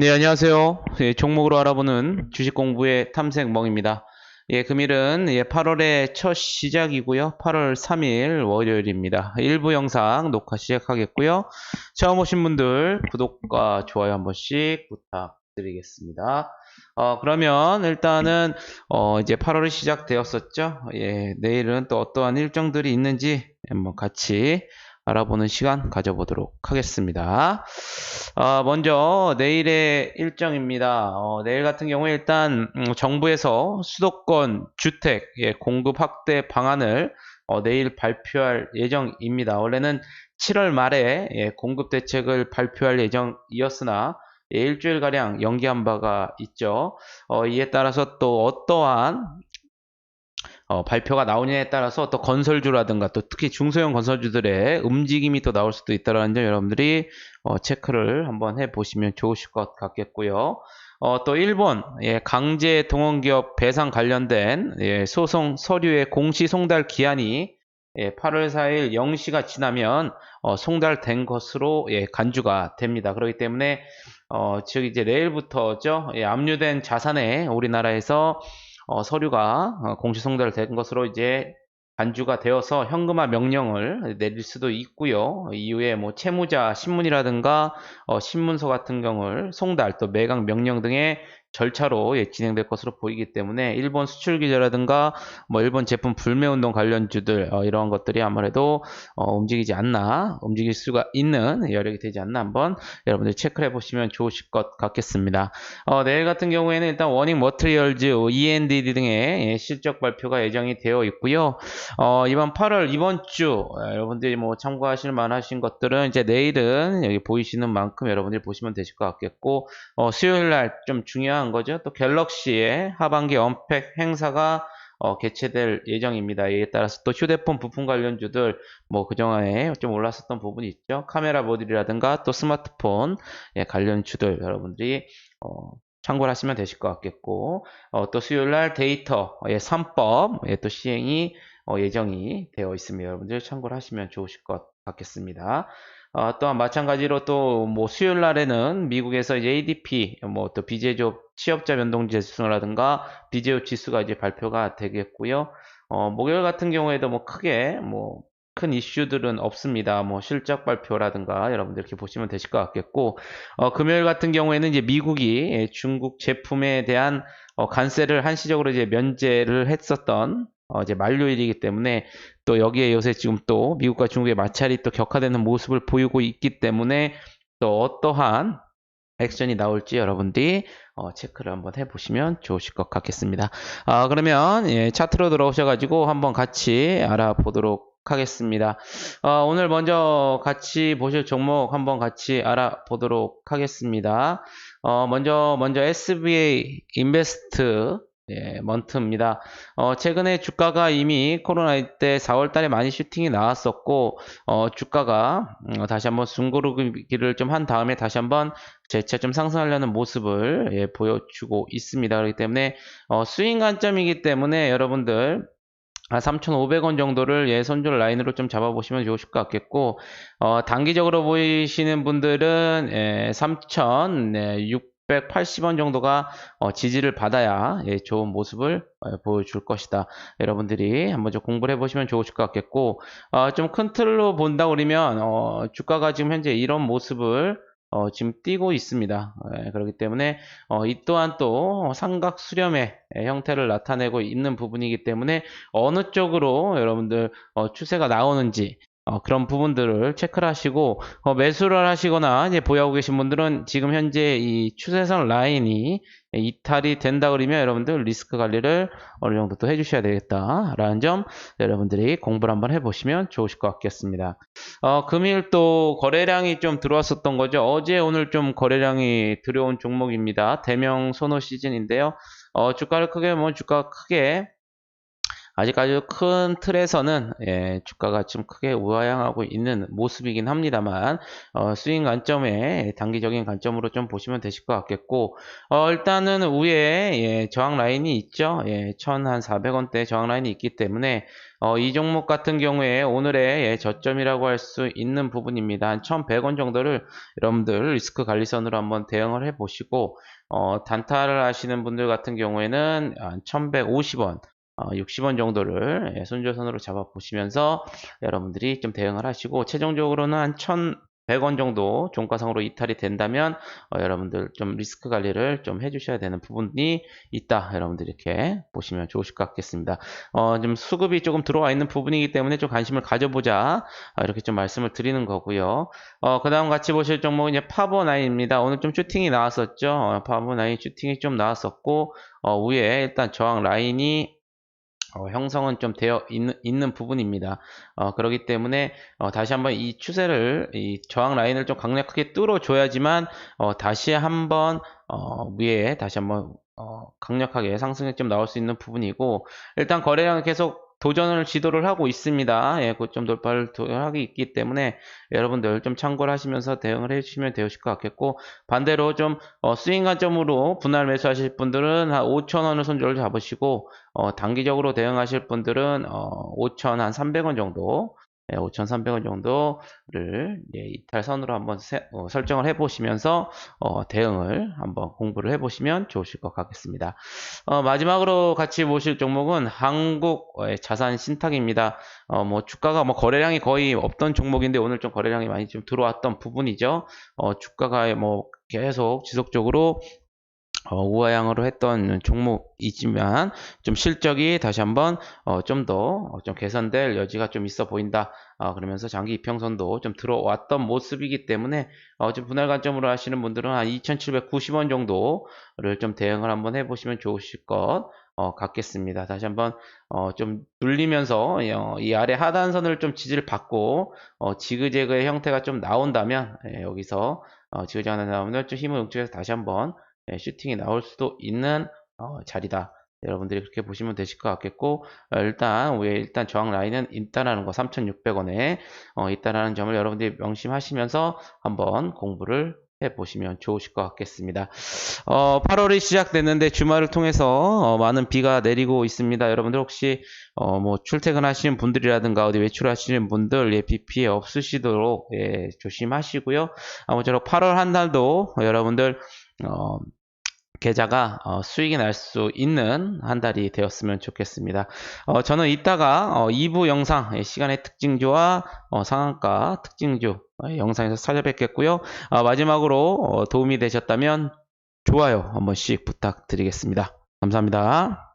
네, 안녕하세요. 예, 종목으로 알아보는 주식 공부의 탐색 멍입니다. 예, 금일은 예, 8월의 첫 시작이고요. 8월 3일 월요일입니다. 일부 영상 녹화 시작하겠고요. 처음 오신 분들 구독과 좋아요 한 번씩 부탁드리겠습니다. 어, 그러면 일단은 어, 이제 8월이 시작되었었죠. 예, 내일은 또 어떠한 일정들이 있는지 한번 같이 알아보는 시간 가져보도록 하겠습니다. 어, 먼저 내일의 일정입니다. 어, 내일 같은 경우에 일단 음, 정부에서 수도권 주택 예, 공급 확대 방안을 어, 내일 발표할 예정입니다. 원래는 7월 말에 예, 공급 대책을 발표할 예정이었으나 예, 일주일가량 연기한 바가 있죠. 어, 이에 따라서 또 어떠한 어, 발표가 나오냐에 따라서 또 건설주라든가 또 특히 중소형 건설주들의 움직임이 또 나올 수도 있다는 점 여러분들이 어, 체크를 한번 해보시면 좋으실 것 같겠고요. 어, 또 일본 예, 강제 동원기업 배상 관련된 예, 소송 서류의 공시 송달 기한이 예, 8월 4일 0시가 지나면 어, 송달된 것으로 예, 간주가 됩니다. 그렇기 때문에 어, 즉 이제 내일부터죠. 예, 압류된 자산에 우리나라에서 어, 서류가 어, 공시 송달된 것으로 이제 간주가 되어서 현금화 명령을 내릴 수도 있고요. 이후에 뭐 채무자 신문이라든가 어, 신문서 같은 경우를 송달 또 매각 명령 등의 절차로 예, 진행될 것으로 보이기 때문에 일본 수출 규제라든가 뭐 일본 제품 불매 운동 관련주들 어, 이러한 것들이 아무래도 어, 움직이지 않나 움직일 수가 있는 여력이 되지 않나 한번 여러분들 체크해 보시면 좋으실 것 같겠습니다. 어, 내일 같은 경우에는 일단 워닝 머트리얼즈 ENDD 등의 예, 실적 발표가 예정이 되어 있고요. 어, 이번 8월 이번 주 어, 여러분들이 뭐 참고하실 만하신 것들은 이제 내일은 여기 보이시는 만큼 여러분들이 보시면 되실 것 같겠고 어, 수요일 날 좀 중요한 거죠. 또 갤럭시의 하반기 언팩 행사가 어, 개최될 예정입니다. 이에 따라서 또 휴대폰 부품 관련주들 뭐 그동안에 좀 올랐었던 부분이 있죠. 카메라 모듈이라든가 또 스마트폰 예, 관련주들 여러분들이 어, 참고를 하시면 되실 것 같겠고 어, 또 수요일 날 데이터 예, 3법 예, 또 시행이 어, 예정이 되어 있습니다. 여러분들 참고를 하시면 좋으실 것 같겠습니다. 어, 또한 마찬가지로 또 뭐 수요일 날에는 미국에서 이제 ADP 뭐 또 비제조업 취업자 변동 지수라든가 비제조 지수가 이제 발표가 되겠고요. 어, 목요일 같은 경우에도 뭐 크게 뭐 큰 이슈들은 없습니다. 뭐 실적 발표라든가 여러분들 이렇게 보시면 되실 것 같겠고 어, 금요일 같은 경우에는 이제 미국이 예, 중국 제품에 대한 어, 관세를 한시적으로 이제 면제를 했었던 어, 이제 만료일이기 때문에 또 여기에 요새 지금 또 미국과 중국의 마찰이 또 격화되는 모습을 보이고 있기 때문에 또 어떠한 액션이 나올지 여러분들이 어, 체크를 한번 해보시면 좋으실 것 같겠습니다. 아, 그러면 예, 차트로 들어오셔가지고 한번 같이 알아보도록 하겠습니다. 어, 오늘 먼저 같이 보실 종목 한번 같이 알아보도록 하겠습니다. 어, 먼저 먼저 SBA 인베스트 예, 먼트입니다. 어, 최근에 주가가 이미 코로나 때 4월 달에 많이 슈팅이 나왔었고, 어, 주가가 음, 다시 한번 숨고르기를 좀 한 다음에 다시 한번 재차 좀 상승하려는 모습을 예, 보여주고 있습니다. 그렇기 때문에 어, 스윙 관점이기 때문에 여러분들 한 3,500원 정도를 예, 손절 라인으로 좀 잡아보시면 좋으실 것 같겠고, 어, 단기적으로 보이시는 분들은 예, 3,600 680원 정도가 어, 지지를 받아야 예, 좋은 모습을 어, 보여줄 것이다. 여러분들이 한번 좀 공부를 해보시면 좋으실 것 같겠고 어, 좀큰 틀로 본다 그러면 어, 주가가 지금 현재 이런 모습을 어, 지금 띄고 있습니다. 예, 그렇기 때문에 어, 이 또한 또 삼각 수렴의 형태를 나타내고 있는 부분이기 때문에 어느 쪽으로 여러분들 어, 추세가 나오는지 어, 그런 부분들을 체크를 하시고 어, 매수를 하시거나 이제 보유하고 계신 분들은 지금 현재 이 추세선 라인이 이탈이 된다 그러면 여러분들 리스크 관리를 어느 정도 또 해주셔야 되겠다라는 점 여러분들이 공부를 한번 해보시면 좋으실 것 같겠습니다. 어, 금일 또 거래량이 좀 들어왔었던 거죠. 어제 오늘 좀 거래량이 들어온 종목입니다. 대명 선호 시즌인데요. 어, 주가를 크게 뭐 주가 크게 아직까지 큰 틀에서는 예, 주가가 좀 크게 우하향하고 있는 모습이긴 합니다만 어, 스윙 관점에 단기적인 관점으로 좀 보시면 되실 것 같겠고 어, 일단은 위에 예, 저항 라인이 있죠. 예, 1,400원대 저항 라인이 있기 때문에 어, 이 종목 같은 경우에 오늘의 예, 저점이라고 할 수 있는 부분입니다. 한 1,100원 정도를 여러분들 리스크 관리선으로 한번 대응을 해 보시고 어, 단타를 하시는 분들 같은 경우에는 한 1150원, 어, 60원 정도를 예, 손절선으로 잡아 보시면서 여러분들이 좀 대응을 하시고 최종적으로는 한 1100원 정도 종가상으로 이탈이 된다면 어, 여러분들 좀 리스크 관리를 좀 해주셔야 되는 부분이 있다. 여러분들 이렇게 보시면 좋으실 것 같겠습니다. 어, 좀 수급이 조금 들어와 있는 부분이기 때문에 좀 관심을 가져보자. 아, 이렇게 좀 말씀을 드리는 거고요. 어, 그 다음 같이 보실 종목은 이제 파버나인입니다. 오늘 좀 슈팅이 나왔었죠. 어, 파버나인 슈팅이 좀 나왔었고, 어, 위에 일단 저항 라인이 어, 형성은 좀 되어 있는, 있는 부분입니다. 어, 그렇기 때문에 어, 다시 한번 이 추세를 이 저항 라인을 좀 강력하게 뚫어줘야지만 어, 다시 한번 어, 위에 다시 한번 어, 강력하게 상승이 좀 나올 수 있는 부분이고 일단 거래량은 계속 도전을 지도를 하고 있습니다. 예, 고점 돌파를 하고 있기 때문에 여러분들 좀 참고를 하시면서 대응을 해주시면 되실 것 같겠고 반대로 좀 어, 스윙 관점으로 분할 매수하실 분들은 한 5,000원을 손절을 잡으시고 어, 단기적으로 대응하실 분들은 어, 5,000, 한 300원 정도 5,300원 정도를 예, 이탈선으로 한번 세- 어, 설정을 해보시면서 어, 대응을 한번 공부를 해보시면 좋으실 것 같겠습니다. 어, 마지막으로 같이 보실 종목은 한국 어, 자산 신탁입니다. 어, 뭐 주가가 뭐 거래량이 거의 없던 종목인데 오늘 좀 거래량이 많이 좀 들어왔던 부분이죠. 어, 주가가 뭐 계속 지속적으로 어, 우하향으로 했던 종목이지만 좀 실적이 다시 한번 어, 좀더좀 개선될 여지가 좀 있어 보인다. 어, 그러면서 장기 이평선도 좀 들어왔던 모습이기 때문에 어, 좀 분할 관점으로 하시는 분들은 한 2,790원 정도를 좀 대응을 한번 해보시면 좋으실 것 어, 같겠습니다. 다시 한번 어, 좀 눌리면서 어, 이 아래 하단선을 좀 지지를 받고 어, 지그재그의 형태가 좀 나온다면 예, 여기서 어, 지그재그가 나오면 좀 힘을 응축해서 다시 한번 예, 슈팅이 나올 수도 있는 어, 자리다. 여러분들이 그렇게 보시면 되실 것 같겠고 어, 일단 위에 일단 저항 라인은 있다라는 거 3,600원에 어, 있다라는 점을 여러분들이 명심하시면서 한번 공부를 해보시면 좋으실 것 같겠습니다. 어, 8월이 시작됐는데 주말을 통해서 어, 많은 비가 내리고 있습니다. 여러분들 혹시 어, 뭐 출퇴근하시는 분들이라든가 어디 외출하시는 분들 예, 비 피해 없으시도록 예, 조심하시고요. 아무쪼록 8월 한 달도 여러분들 어, 계좌가 어, 수익이 날 수 있는 한 달이 되었으면 좋겠습니다. 어, 저는 이따가 어, 2부 영상 예, 시간의 특징주와 어, 상한가 특징주 어, 영상에서 찾아뵙겠고요. 어, 마지막으로 어, 도움이 되셨다면 좋아요 한 번씩 부탁드리겠습니다. 감사합니다.